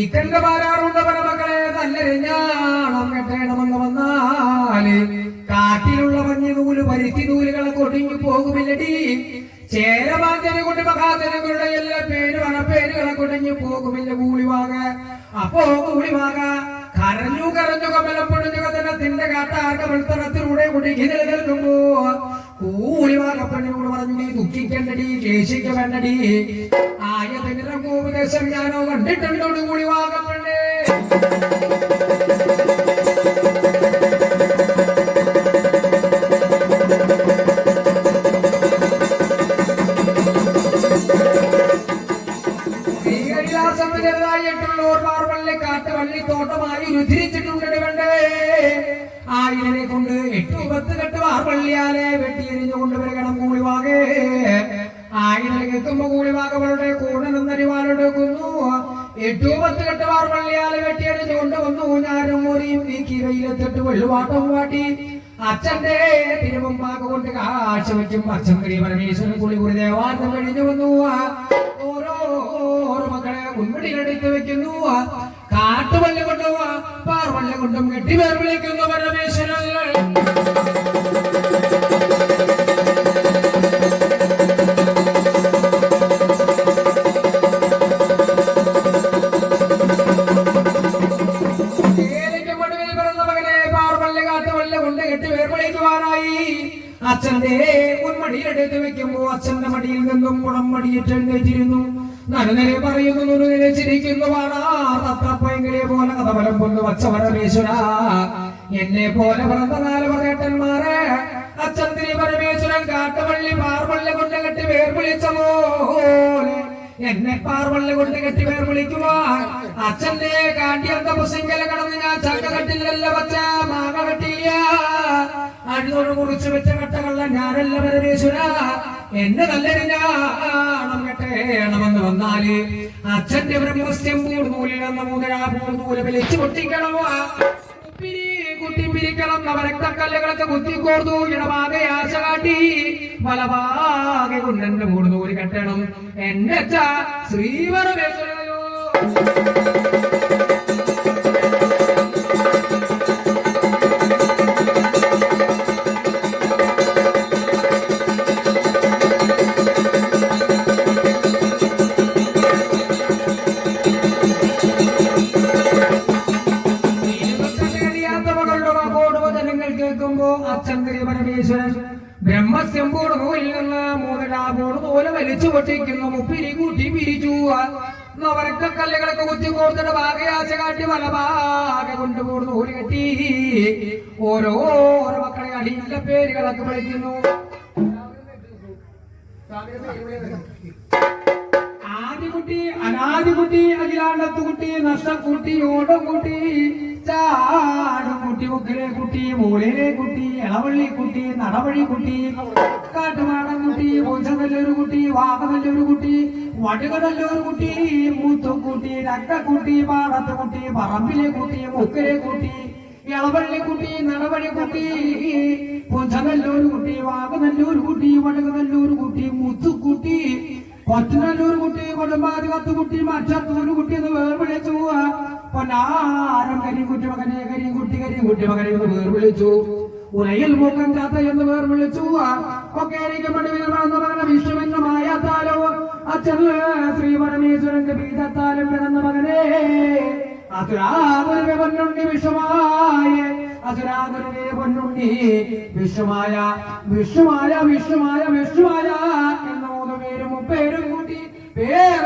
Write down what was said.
ഇക്കന്റെ പാലാറുണ്ട് പല മക്കളെ നല്ലരിഞ്ഞാണം കെട്ടണമെന്ന് വന്നാൽ കാട്ടിലുള്ള മഞ്ഞു നൂൽ പരിക്കി നൂലുകളെ കൊടിഞ്ഞു പോകുമില്ലടി. ചേരമാഞ്ചനെ കൊണ്ട് മഹാജനങ്ങളുടെ എല്ലാ പേര് മണപ്പേരുകളെ കൊടിഞ്ഞു പോകുമില്ല കൂളിവാക അപ്പോ കൂളിവാക കരഞ്ഞു കരഞ്ഞു കമലപ്പൊടിഞ്ഞു കഥനത്തിന്റെ കാട്ടാർക്ക വെളുത്തണത്തിലൂടെ കുടുങ്ങി നിലനിൽക്കുമ്പോ കൂളിവാക പെണ്ണിനോട് പറഞ്ഞു നീ ദുഃഖിക്കണ്ടടി ക്ലേശിക്ക ഉപദേശം ഞാനോ കണ്ടിട്ടുണ്ടോട് വാഗമണ്ണേ കാട്ടുവള്ളി തോട്ടമായി രുചിരിച്ചിട്ടുണ്ട് കൊണ്ട് എട്ടു പത്ത് കെട്ട് വാർവള്ളിയാലെ വെട്ടിയെരിഞ്ഞു കൊണ്ടുവരികണം കൂളിവാകെ ആയിരം എത്തുമ്പോ കൂളിവാകവളുടെ കൂടെ നിന്നരിവാലെടുക്കുന്നു എട്ടു പത്ത് കെട്ട് വാർവള്ളിയാലെ വെട്ടിയെരിഞ്ഞു കൊണ്ടുവന്നു. ഞാനും മുറിയും നീക്കി വെയിലത്തിട്ട് വെള്ളുവാട്ടം വാട്ടി. അച്ഛന്റെ തിരുവമ്പാക കൊണ്ട് കാഴ്ച വെക്കും അച്ഛൻ ശ്രീ പരമേശ്വരൻ കുളി കുളി ദേവാർത്ഥം കഴിഞ്ഞു വന്നു. ഓരോ മക്കളെ ഉന്മടിയിലെടുത്ത് വെക്കുന്നു. കാട്ടുവള്ളി കൊണ്ടുപോവാ പാർവള്ളി കൊണ്ടും കെട്ടി പേർ വിളിക്കുന്നു പരമേശ്വരൻ. അച്ഛന്റെ മുൻമടിയിലെടുത്ത് വെക്കുമ്പോ അച്ഛന്റെ മടിയിൽ നിന്നും കുടം മടിയിട്ടെഴുന്നേറ്റിരുന്നു നടുനില പറയുന്നു നുറുനില ചിരിക്കുന്നു വാടാത്തപ്പയങ്കിലെ പോലെ കഥബലം കൊണ്ടു വച്ച പരമേശ്വര. എന്നെ പോലെ പിറന്ന നാല് പറയട്ടന്മാരെ അച്ഛൻ തിരി പരമേശ്വരൻ കാട്ടുവള്ളി പാർവള്ളി കൊണ്ട് കെട്ടി വേർ വിളിച്ചമോ എന്നെ പാർവള്ളി കൊണ്ട് കെട്ടി പേർ വിളിക്കുവാൻ അച്ഛന്റെ കാട്ടിയന്ത പുസിങ്കല കടന്ന് ഞാൻ ചക്ക കെട്ടില്ലല്ലോ പച്ച മാങ്ങ കെട്ടില്ല അഴുതോട് കുറിച്ച് വെച്ച കട്ടകള ഞാനല്ല പരമേശ്വര എന്റെ നല്ലൊരു കെട്ടേണമെന്ന് വന്നാൽ അച്ഛന്റെ ബ്രഹ്മസ്യം നിന്ന് മൂന്നരാ പൂർണൂല വിളിച്ചു പൊട്ടിക്കണമോ? ഉപ്പിരി കുട്ടി പിരിക്കണം നവരക്തക്കല്ലുകളൊക്കെ കുത്തിക്കോർന്നു ഇടമാകെ ആശ കാട്ടി വലഭാഗെ കുണ്ടന്റെ മൂടുന്നൂര് കെട്ടണം. എന്റെ അച്ഛ ശ്രീവരമേശ്വരയോ നൂലിൽ നിന്ന് മൂന്നരാപോട് പോലെ വലിച്ചു പൊട്ടിക്കുന്നു. മുപ്പിരി കൂട്ടി പിരിച്ചു. നവരക്ക കല്ലുകളൊക്കെ കുത്തി കോർത്തിട്ട് ഭാഗയാശ കാട്ടി വലഭാഗ കൊണ്ടുപോട് നൂൽ കെട്ടി. ഓരോ ഓരോ മക്കളെ അടിയിലെ പേരുകളൊക്കെ വിളിക്കുന്നു. ആദികുട്ടി അനാദികുട്ടി അഖിലാണ്ടത്തുകുട്ടി നഷ്ടക്കുട്ടി ഓടംകുട്ടി ചാടുകുട്ടി ഉക്കിലെ കുട്ടി മൂലയിലെ കുട്ടി ഇളവള്ളി കുട്ടി നടവഴി കുട്ടി കാട്ടുമാടൻ കുട്ടി പൂച്ചനല്ലൊരു കുട്ടി വാഹനല്ലൊരു കുട്ടി വടുക നല്ലൊരു കുട്ടി മുത്തുക്കുട്ടി രക്കക്കുട്ടി പാടത്ത് കുട്ടി പറമ്പിലെ കുട്ടി മുക്കിലെ കുട്ടി ഇളവള്ളി കുട്ടി നടവഴി കുട്ടി പൂച്ചനല്ലൊരു കുട്ടി വാഹനല്ലൊരു കുട്ടി വടുകനല്ലൊരു കുട്ടി മുത്തുക്കുട്ടി കുട്ടി കൊടുമ്പാതി കത്ത് കുട്ടി മറ്റത്തൂര് കുട്ടി എന്ന് വേർ വിളിച്ചു പൊന്നാരം കരി കുട്ടി മകനെ കരിയും കുട്ടി കരി കുട്ടി മകനെ എന്ന് വേർ വിളിച്ചു ഉലയിൽ മൂക്കം ചാത്ത എന്ന് വേർ വിളിച്ചു ഒക്കെ മടുവിൽ വളർന്ന അച്ഛൻ ശ്രീ പരമേശ്വരന്റെ ബീജത്താലും പിറന്ന മകനെ. അതുരാതുരവെ പൊന്നുണ്ണി വിഷമായ അതുരാതുരവെ പൊന്നുണ്ണി വിഷമായ വിഷമായ വിഷമായ വിഷമായ എന്ന മൂന്ന് പേരും മുപ്പേരും കൂട്ടി பேர்